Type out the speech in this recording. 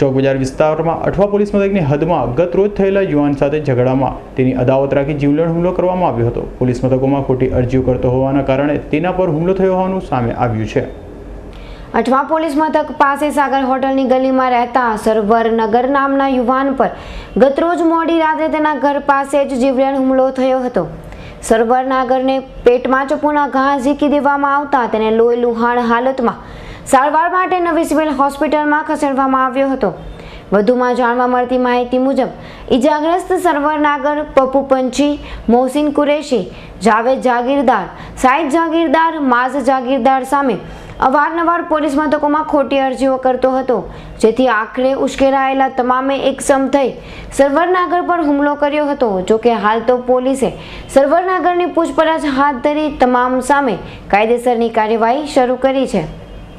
ચોક બજાર વિસ્તારમાં અઠવા પોલીસ મથકની હદમાં ગત રોજ થયેલા યુવાન સાથે ઝઘડામાં તેની અદાવત રાખી જીવલેણ હુમલો કરવામાં આવ્યો હતો. પોલીસ મથકોમાં ખોટી અરજીઓ કરતો હોવાના કારણે તેના પર હુમલો થયો હોવાનું સામે આવ્યું છે. અઠવા પોલીસ મથક પાસે સાગર હોટલની ગલીમાં રહેતા સરવર નગર નામના યુવાન પર ગતરોજ મોડી રાત્રે તેના ઘર પાસે જ જીવલેણ હુમલો થયો હતો. સરવર નાગરને પેટમાં ચપ્પુના ઘા ઝીકી દેવામાં આવતા તેને લોહી લુહાણ હાલતમાં સારવાર માટે નવી સિવિલ હોસ્પિટલમાં ખસેડવામાં આવ્યો હતો. વધુમાં જાણવા મળતી માહિતી મુજબ, ઈજાગ્રસ્ત સરવર નાગર પપ્પુ પંચી, મોહસિન કુરેશી, જાવેદ જાગીરદાર સાઈદ જાગીરદાર, માઝ જાગીરદાર સામે અવારનવાર પોલીસ મથકોમાં ખોટી અરજીઓ કરતો હતો, જેથી આખરે ઉશ્કેરાયેલા તમામે એકસમ થઈ સરવરનાગર પર હુમલો કર્યો હતો. જોકે હાલ તો પોલીસે સરવરનાગરની પૂછપરછ હાથ ધરી તમામ સામે કાયદેસરની કાર્યવાહી શરૂ કરી છે.